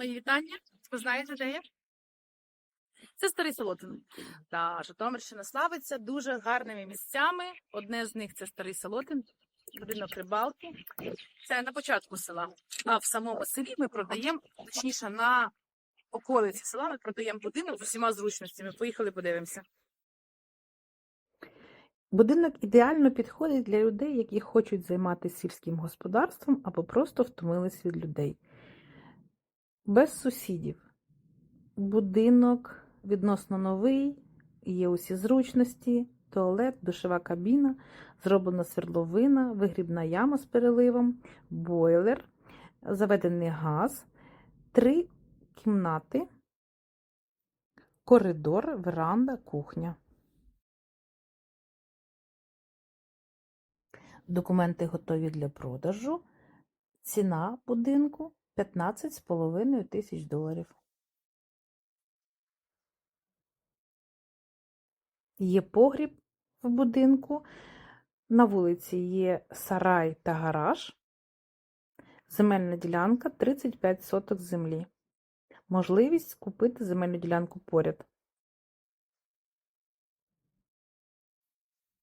Мої вітання. Ви знаєте, де я? Це старий Солотин. Та Житомирщина славиться дуже гарними місцями. Одне з них це старий Солотин, будинок рибалки. Це на початку села. А в самому селі ми продаємо, точніше, на околиці села ми продаємо будинок з усіма зручностями. Поїхали, подивимося. Будинок ідеально підходить для людей, які хочуть займатися сільським господарством або просто втомились від людей. Без сусідів. Будинок відносно новий, є усі зручності, туалет, душова кабіна, зроблена свердловина, вигрібна яма з переливом, бойлер, заведений газ, три кімнати, коридор, веранда, кухня. Документи готові для продажу. Ціна будинку 15,5 тисяч доларів. Є погріб в будинку. На вулиці є сарай та гараж. Земельна ділянка 35 соток землі. Можливість купити земельну ділянку поряд.